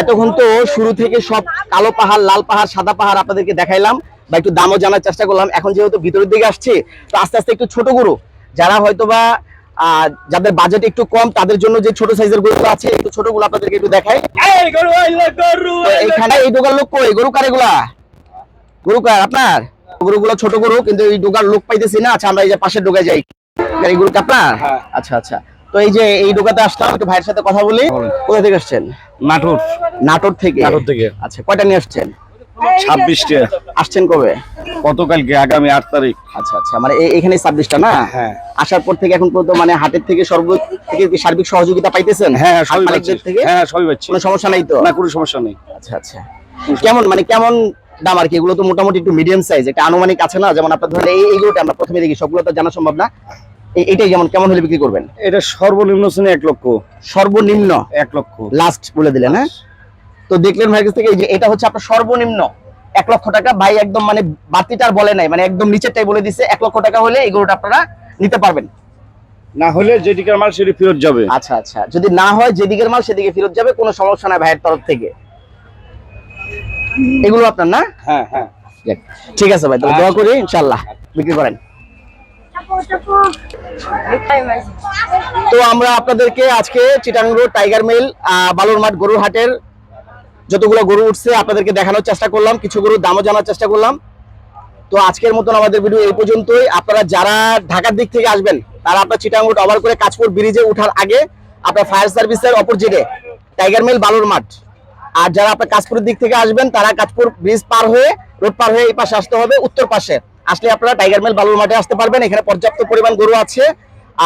এতক্ষণ তো শুরু থেকে সব কালো পাহাড় লাল পাহাড় সাদা পাহাড় আপনাদেরকে দেখাইলাম বা একটু দামও জানার চেষ্টা করলাম। এখন যেহেতু ভিতরের দিকে আসছে তো আস্তে আস্তে একটু ছোট গরু। যারা হয়তোবা আহ, যাদের বাজেট একটু কম তাদের জন্য যে ছোট সাইজের গরু আছে একটু ছোটগুলো আপনাদেরকে একটু দেখাই। এই ডোগার লোক কই? গরু কার এগুলা? গরু কার? আপনার? গরুগুলো ছোট গরু কিন্তু এই ডোগার লোক পাইতেছি না। আচ্ছা আমরা এই যে পাশের ডোগায় যাই। গরু আপনার? হ্যাঁ। আচ্ছা আচ্ছা। তো এই যে এই ডোকাতে আসলাম একটু ভাইয়ের সাথে কথা বলি। কোথা থেকে আসছেন? নাটোর। নাটোর থেকে? নাটোর থেকে। আচ্ছা কয়টা নিয়ে আসছেন? ছাব্বিশটা। আসছেন কবে? গতকালকে আগামী আট তারিখ। আচ্ছা আচ্ছা মানে এখানে ছাব্বিশটা না? হ্যাঁ। আসার পর থেকে এখন পর্যন্ত মানে হাটের থেকে সর্ব থেকে সার্বিক সহযোগিতা পাইতেছেন? হ্যাঁ সবই মালিকদের পাচ্ছি হ্যাঁ সবই পাচ্ছি। কোনো সমস্যা নাই তো? না কোনো সমস্যা নেই। আচ্ছা আচ্ছা। কেমন মানে কেমন দাম আর কি? এগুলো তো মোটামুটি একটু মিডিয়াম সাইজ একটা আনুমানিক আছে না? যেমন আপনার ধরেন এই এইগুলোটা আমরা প্রথমে দেখি সবগুলো তো জানা সম্ভব না। এইটাই যেমন কেমন হলে বিক্রি করবেন? এটা সর্বনিম্ন শ্রেণি এক লক্ষ। সর্বনিম্ন? এক লক্ষ। লাস্ট বলে দিলেন হ্যাঁ? তো দেখলেন থেকে এই যে এটা হচ্ছে আপনার সর্বনিম্ন এক লক্ষ টাকা। ভাই একদম মানে বলে নাই মানে একদম নিচেরটাই বলে দিছে এক লক্ষ টাকা হলে এই গরুটা আপনারা নিতে পারবেন। না হলে যেটিকার মাল সেটি ফেরত যাবে। আচ্ছা আচ্ছা। যদি না হয় যেদিকের মাল সেদিকে ফেরত যাবে কোনো সমস্যা নাই ভাইয়ের তরফ থেকে। এগুলো আপনার না? হ্যাঁ হ্যাঁ। ঠিক আছে ভাই তাহলে দোয়া করি ইনশাল্লাহ বিক্রি করেন। তো আমরা আপনাদেরকে আজকে Chittagong road, tiger mill Balurmath গরুর হাটের যতগুলো গরু উঠছে আপনাদেরকে দেখানোর চেষ্টা করলাম, কিছু গরুর দামও জানার চেষ্টা করলাম। তো আজকের মতন আমাদের ভিডিও এই পর্যন্তই। আপনারা যারা ঢাকার দিক থেকে আসবেন, তারা আপনার চিটাং রোড ওভার করে কাঁচপুর ব্রিজে ওঠার আগে আপনার ফায়ার সার্ভিসের অপোজিটে টাইগার মিল বালুর মাঠ আর যারা আপনার কাঁচপুরের দিক থেকে আসবেন, তারা কাঁচপুর ব্রিজ পার হয়ে রোড পার হয়ে এই পাশে আসতে হবে, উত্তর পাশে। আসলে আপনারা টাইগার মেল বালুর মাঠে আসতে পারবেন, এখানে পর্যাপ্ত পরিমাণ গরু আছে।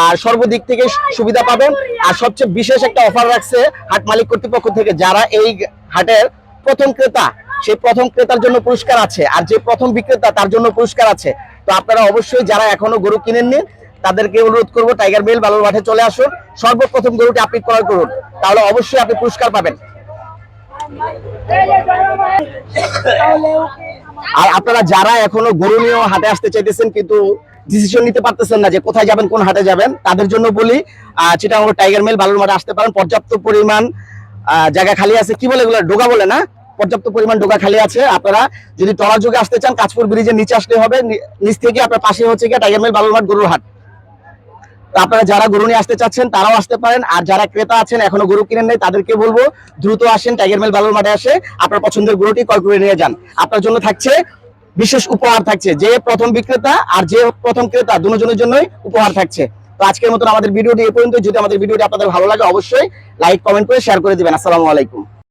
আর সর্বদিক থেকে সুবিধা পাবেন। আর সবচেয়ে বিশেষ একটা অফার রাখছে হাট মালিক কর্তৃপক্ষ থেকে, যারা এই হাটের প্রথম ক্রেতা, সেই প্রথম ক্রেতার জন্য পুরস্কার আছে। আর যে প্রথম বিক্রেতা, তার জন্য পুরস্কার আছে। তো আপনারা অবশ্যই যারা এখনও গরু কিনেননি, তাদেরকে অনুরোধ করব টাইগার মিল বালুর মাঠে চলে আসুন। সর্বপ্রথম গরুটি আপনি ক্রয় করুন। তাহলে অবশ্যই আপনি পুরস্কার পাবেন। আর আপনারা যারা এখনও গরু নিয়েও হাটে আসতে চাইতেছেন, কিন্তু ডিসিশন নিতে পারতেছেন না যে কোথায় যাবেন, কোন হাটে যাবেন, তাদের জন্য বলি চিটাঙ্গ টাইগার মেল বালুর মাঠে আসতে পারেন। পর্যাপ্ত পরিমাণ জায়গা খালি আছে। কি বলে এগুলো? ডোগা বলে না? পর্যাপ্ত পরিমাণ ডোগা খালি আছে। আপনারা যদি টলার যুগে আসতে চান, কাঁচপুর ব্রিজের নিচে আসতে হবে। নিচ থেকে আপনার পাশে হচ্ছে গিয়ে টাইগার মেল বালুর মাঠ, গরুর হাট। আপনারা যারা গরু নিয়ে আসতে চাচ্ছেন, তারাও আসতে পারেন। আর যারা ক্রেতা আছেন, এখনও গরু কিনেন নাই, তাদেরকে বলব, দ্রুত আসেন টাইগার মেল বালুর মাঠে আসে। আপনার পছন্দের গরুটি ক্রয় করে নিয়ে যান। আপনার জন্য থাকছে বিশেষ উপহার থাকছে। যে প্রথম বিক্রেতা আর যে প্রথম ক্রেতা, দুজনের জন্যই উপহার থাকছে। তো আজকের মতন আমাদের ভিডিওটি এই পর্যন্ত যদি আমাদের ভিডিওটি আপনাদের ভালো লাগে, অবশ্যই লাইক কমেন্ট করে শেয়ার করে দিবেন। আসসালামু আলাইকুম।